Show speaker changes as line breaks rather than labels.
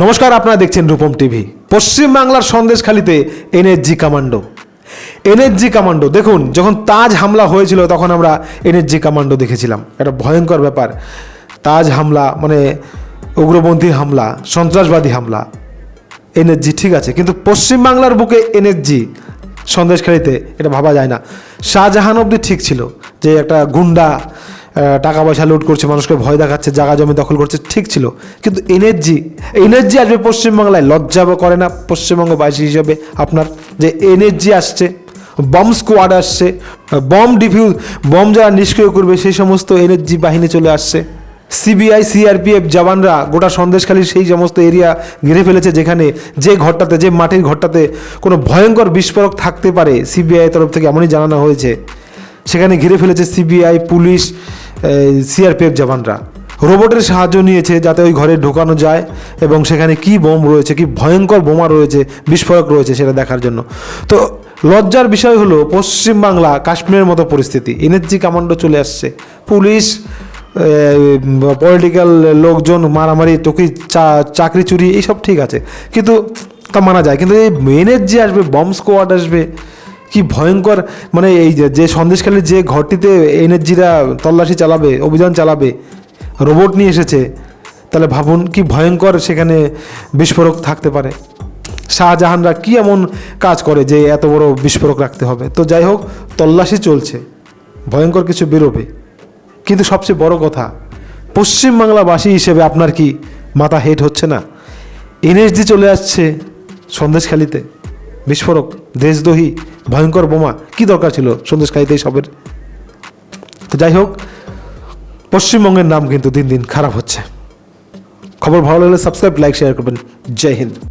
নমস্কার, আপনারা দেখছেন রূপম টিভি। পশ্চিমবাংলার সন্দেশখালিতে এনএসজি কমান্ডো। এনএসজি কমান্ডো, দেখুন, যখন তাজ হামলা হয়েছিল, তখন আমরা এনএসজি কমান্ডো দেখেছিলাম। একটা ভয়ঙ্কর ব্যাপার। তাজ হামলা মানে উগ্রপন্থী হামলা, সন্ত্রাসবাদী হামলা। এনএসজি ঠিক আছে, কিন্তু পশ্চিমবাংলার বুকে এনএসজি সন্দেশখালিতে এটা ভাবা যায় না। শাহজাহান অবধি ঠিক ছিল যে একটা গুন্ডা টাকা পয়সা লুট করছে, মানুষকে ভয় দেখাচ্ছে, জায়গা জমি দখল করছে, ঠিক ছিল। কিন্তু এনএসজি এনার্জি আসবে পশ্চিমবাংলায়, লজ্জা করে না পশ্চিমবঙ্গবাসী হিসেবে আপনার? যে এনএসজি আসছে বম স্কোয়াড আসছে বম ডিফিউজ বম যারা নিষ্ক্রিয় করবে, সেই সমস্ত এনএসজি বাহিনী চলে আসছে। সিবিআই সিআরপিএফ জওয়ানরা গোটা সন্দেশখালীর সেই সমস্ত এরিয়া ঘিরে ফেলেছে, যেখানে যে ঘরটাতে, যে মাটির ঘরটাতে কোনো ভয়ঙ্কর বিস্ফোরক থাকতে পারে সিবিআই তরফ থেকে এমনই জানানো হয়েছে। সেখানে ঘিরে ফেলেছে সিবিআই পুলিশ সিআরপিএফ জওয়ানরা। রোবটের সাহায্য নিয়েছে যাতে ওই ঘরে ঢোকানো যায় এবং সেখানে কি বোম রয়েছে, কি ভয়ঙ্কর বোমা রয়েছে, বিস্ফোরক রয়েছে সেটা দেখার জন্য। তো লজ্জার বিষয় হলো পশ্চিমবাংলা কাশ্মীরের মতো পরিস্থিতি। এনএসজি কমান্ডো চলে আসছে। পুলিশ পলিটিক্যাল লোকজন, মারামারি, টকি চাকরি চুরি, এইসব ঠিক আছে। কিন্তু তা মানা যায়। কিন্তু এই এনএসজি আসবে বম স্কোয়াড আসবে কি ভয়ঙ্কর মানে এই যে সন্দেশখালীর যে ঘরটিতে এনএসজিরা তল্লাশি চালাবে, অভিযান চালাবে, রোবট নিয়ে এসেছে, তাহলে ভাবুন কি ভয়ঙ্কর সেখানে বিস্ফোরক থাকতে পারে। শাহজাহানরা কি এমন কাজ করে যে এত বড় বিস্ফোরক রাখতে হবে? তো যাই হোক, তল্লাশি চলছে, ভয়ঙ্কর কিছু বেরোবে। কিন্তু সবচেয়ে বড় কথা, পশ্চিমবাংলাবাসী হিসেবে আপনার কি মাথা হেট হচ্ছে না? এনএসডি চলে আসছে সন্দেশখালিতে বিস্ফোরক, দেশদ্রোহী, ভয়ঙ্কর বোমা, কি দরকার ছিল? সন্দেশকারীতে সবের। তো যাই হোক, পশ্চিমবঙ্গের নাম কিন্তু দিন দিন খারাপ হচ্ছে। খবর ভালো লাগলে সাবস্ক্রাইব লাইক শেয়ার করবেন। জয় হিন্দ।